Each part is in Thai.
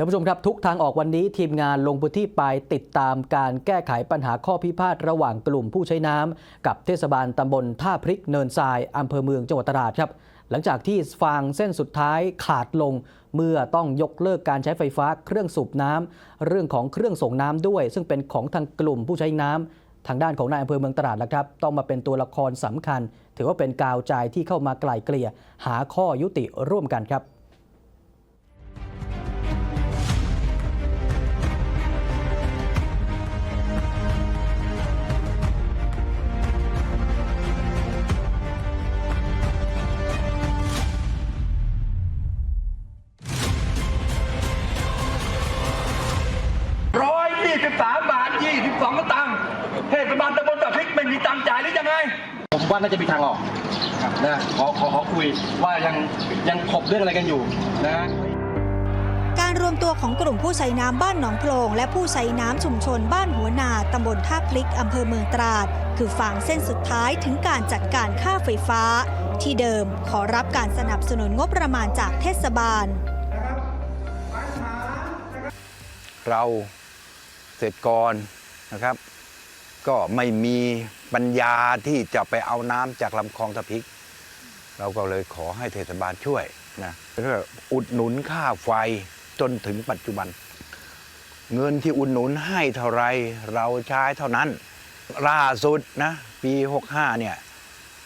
ท่านผู้ชมครับทุกทางออกวันนี้ทีมงานลงพื้นที่ไปติดตามการแก้ไขปัญหาข้อพิพาทระหว่างกลุ่มผู้ใช้น้ำกับเทศบาลตำบลท่าพริกเนินทรายอำเภอเมืองจังหวัดตราดครับ หลังจากที่ฟางเส้นสุดท้ายขาดลง เมื่อต้องยกเลิกการใช้ไฟฟ้าเครื่องสูบน้ำเรื่องของเครื่องส่งน้ำด้วย ซึ่งเป็นของทางกลุ่มผู้ใช้น้ำทางด้านของนายอำเภอเมืองตราดแล้วครับ ต้องมาเป็นตัวละครสำคัญ ถือว่าเป็นกาวใจที่เข้ามาไกล่เกลี่ยหาข้อยุติร่วมกันครับ ว่าน่าจะมีทางออกนะขอขอขอคุยว่ายังยังขบเรื่องอะไรกันอยู่นะการรวมตัวของกลุ่มผู้ใช้น้ำบ้านหนองโพลงและผู้ใช้น้ำชุมชนบ้านหัวนาตำบลท่าพลิกอำเภอเมืองตราด คือฟางเส้นสุดท้ายถึงการจัดการค่าไฟฟ้า ที่เดิมขอรับการสนับสนุนงบประมาณจากเทศบาล เราเสร็จก่อนนะครับ ก็ไม่มีปัญญาที่จะไปเอาน้ำจากลำคลองตะพิก เราก็เลยขอให้เทศบาลช่วยนะเพื่ออุดหนุนค่าไฟจนถึงปัจจุบัน เงินที่อุดหนุนให้เท่าไรเราใช้เท่านั้นล่าสุดนะปี 65 เนี่ย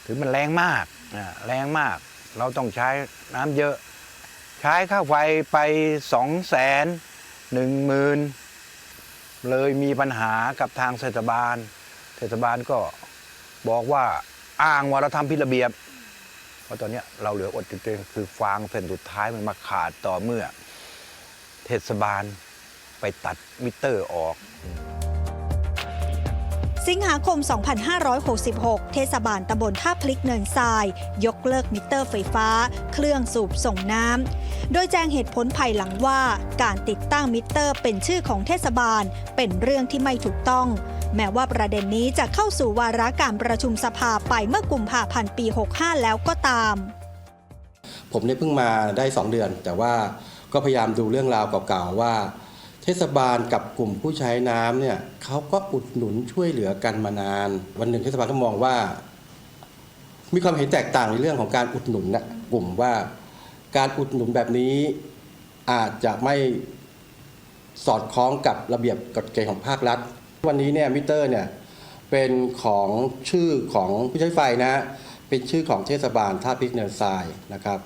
ถือมันแรงมากนะแรงมาก เราต้องใช้น้ำเยอะ ใช้ค่าไฟไปสองแสนหนึ่งหมื่น เลยมีปัญหากับทางเทศบาล เทศบาลก็บอกว่าอ้างว่าเราทำผิดระเบียบ เพราะตอนนี้เราเหลืออดจริงๆคือฟางเส้นสุดท้ายมันมาขาดต่อเมื่อ เทศบาลไปตัดมิเตอร์ออก สิงหาคม 2566 เทศบาลตำบลท่าพลิกเนินทราย ยกเลิกมิเตอร์ไฟฟ้า เครื่องสูบส่งน้ำ โดยแจ้งเหตุผลภายหลังว่าการติดตั้งมิเตอร์เป็นชื่อของเทศบาลเป็นเรื่องที่ไม่ถูกต้อง แม้ว่าประเด็นนี้จะเข้าสู่วาระการประชุมสภาไปเมื่อกุมภาพันธ์ปี 65 แล้วก็ตาม ผมเนี่ยเพิ่งมาได้ 2 เดือน แต่ว่าก็พยายามดูเรื่องราวเก่าๆว่า เทศบาลกับกลุ่มผู้ใช้น้ำเนี่ยเขาก็อุดหนุนช่วยเหลือกันมานาน วันหนึ่งเทศบาลก็มองว่า มีความเห็นแตกต่างในเรื่องของการอุดหนุนนะกลุ่มว่า การอุดหนุนแบบนี้อาจจะไม่สอดคล้องกับระเบียบกฎเกณฑ์ของภาครัฐ วันนี้เนี่ยมิเตอร์เนี่ยเป็นของชื่อของผู้ใช้ไฟนะฮะเป็นชื่อของเทศบาลท่าพิกเนินทรายนะครับ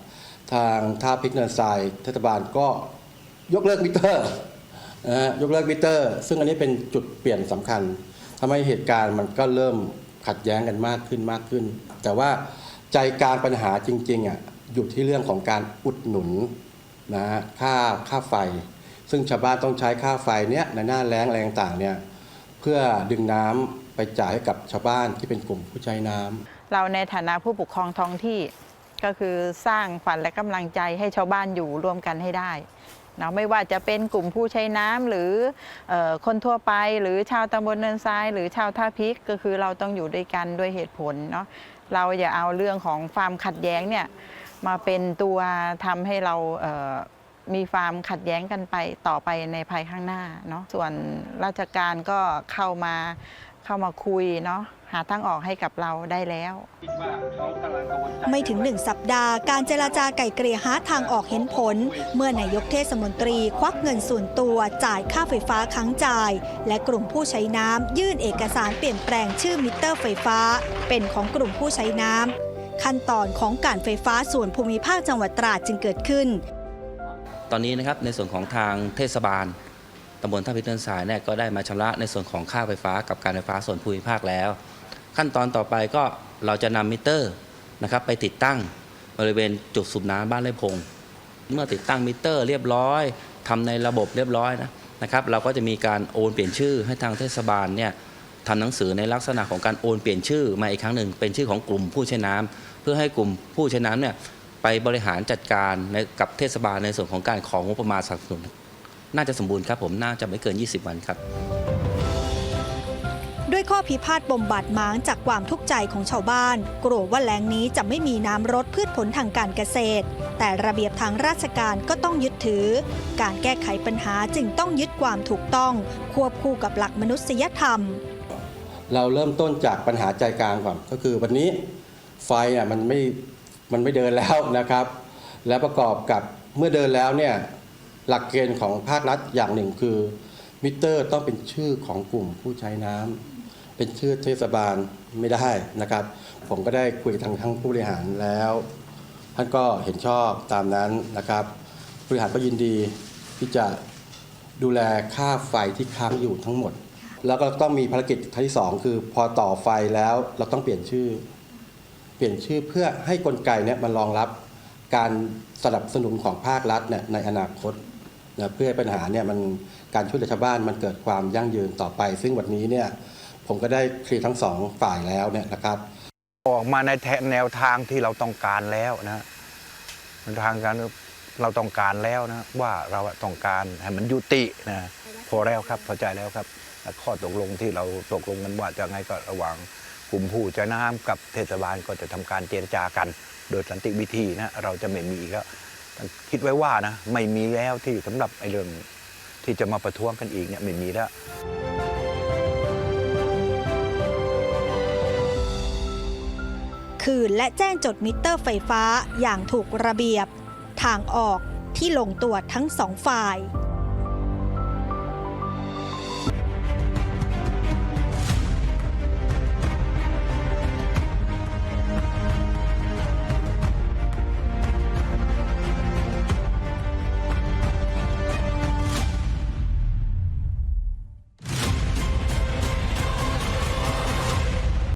ทางท่าพิกเนินทรายเทศบาลก็ยกเลิกมิเตอร์ นะฮะยกเลิกมิเตอร์ ซึ่งอันนี้เป็นจุดเปลี่ยนสำคัญทำให้เหตุการณ์มันก็เริ่มขัดแย้งกันมากขึ้นมากขึ้น แต่ว่าใจกลางปัญหาจริงๆอะอยู่ที่เรื่องของการอุดหนุนนะฮะค่าค่าไฟ ซึ่งชาวบ้านต้องใช้ค่าไฟเนี้ยในหน้าแล้งอะไรต่างๆเนี่ยเพื่อดึงน้ำไปจ่ายให้กับชาวบ้านที่เป็นกลุ่มผู้ใช้น้ำ เราในฐานะผู้ปกครองท้องที่ก็คือสร้างขวัญและกำลังใจให้ชาวบ้านอยู่ร่วมกันให้ได้ เนาะไม่ว่าจะเป็นกลุ่มผู้ใช้น้ำหรืออคนทั่วไปหรือชาวตำบลเนินทราย หรือชาวท่าพิกก็คือเราต้องอยู่ด้วยกันด้วยเหตุผลเนาะเราอย่าเอาเรื่องของความขัดแย้งเนี่ยมาเป็นตัวทำให้เรามีความขัดแย้งกันไปต่อไปในภายข้างหน้าเนาะส่วนราชการก็เข้ามา เข้ามาคุยเนาะหาทางออกให้กับเราได้แล้ว ไม่ถึงหนึ่งสัปดาห์ การเจราจาไก่เกลี่ยหาทางออกเห็นผล เมื่อนายกเทศมนตรีควักเงินส่วนตัวจ่ายค่าไฟฟ้าค้างจ่าย และกลุ่มผู้ใช้น้ำยื่นเอกสารเปลี่ยนแปลงชื่อมิเตอร์ไฟฟ้า เป็นของกลุ่มผู้ใช้น้ำขั้นตอนของการไฟฟ้าส่วนภูมิภาคจังหวัดตราดจึงเกิดขึ้น ตอนนี้นะครับในส่วนของทางเทศบาล ตำบลท่าพิเนินทรายเนี่ยก็ได้มาชำระในส่วนของค่าไฟฟ้ากับการไฟฟ้าส่วนภูมิภาคแล้ว ขั้นตอนต่อไปก็เราจะนำมิเตอร์นะครับไปติดตั้งบริเวณจุดสูบน้ำบ้านไร่พง เมื่อติดตั้งมิเตอร์เรียบร้อยทำในระบบเรียบร้อยนะนะครับเราก็จะมีการโอนเปลี่ยนชื่อให้ทางเทศบาลเนี่ยทำหนังสือในลักษณะของการโอนเปลี่ยนชื่อมาอีกครั้งหนึ่งเป็นชื่อของกลุ่มผู้ใช้น้ำเพื่อให้กลุ่มผู้ใช้น้ำเนี่ยไปบริหารจัดการกับเทศบาลในส่วนของการของงบประมาณสนับสนุน น่าจะสมบูรณ์ครับผมน่าจะไม่เกิน 20 วันครับด้วยข้อพิพาทบ่มบาดหมางจากความทุกข์ใจของชาวบ้าน กลัวว่าแล้งนี้จะไม่มีน้ำรดพืชผลทางการเกษตร แต่ระเบียบทางราชการก็ต้องยึดถือ การแก้ไขปัญหาจึงต้องยึดความถูกต้อง ควบคู่กับหลักมนุษยธรรม เราเริ่มต้นจากปัญหาใจกลางก่อนก็คือวันนี้ไฟอะมันไม่มันไม่เดินแล้วนะครับ และประกอบกับเมื่อเดินแล้วเนี่ย หลักเกณฑ์ของภาครัฐอย่างหนึ่งคือมิเตอร์ต้องเป็นชื่อของกลุ่มผู้ใช้น้ำเป็นชื่อเทศบาลไม่ได้นะครับ ผมก็ได้คุยกับทางทั้งผู้บริหารแล้ว ท่านก็เห็นชอบตามนั้นนะครับผู้บริหารก็ยินดีที่จะดูแลค่าไฟที่ค้างอยู่ทั้งหมด แล้วก็ต้องมีภารกิจที่สองคือพอต่อไฟแล้วเราต้องเปลี่ยนชื่อ เปลี่ยนชื่อเพื่อให้กลไกเนี่ยมันรองรับการสนับสนุนของภาครัฐเนี่ยในอนาคต นะเพื่อให้ปัญหาเนี่ยมันการช่วยเหลือชาวบ้านมันเกิดความยั่งยืนต่อไป ซึ่งวันนี้เนี่ยผมก็ได้เคลียร์ทั้งสองฝ่ายแล้วเนี่ยนะครับ ออกมาในแนวทางที่เราต้องการแล้วนะทางการเราต้องการแล้วนะ ว่าเราต้องการให้มันยุตินะพอแล้วครับพอใจแล้วครับ ข้อตกลงที่เราตกลงกันว่าจะไงก็ระหว่างกลุ่มผู้ใช้น้ำกับเทศบาลก็จะทำการเจรจากัน โดยสันติวิธีนะเราจะไม่มีอีกแล้ว คิดไว้ว่านะไม่มีแล้วที่สำหรับไอ้เรื่องที่จะมาประท้วงกันอีกเนี่ยไม่มีแล้วคืนและแจ้งจดมิเตอร์ไฟฟ้าอย่างถูกระเบียบ ทางออกที่ลงตัวทั้งสองฝ่าย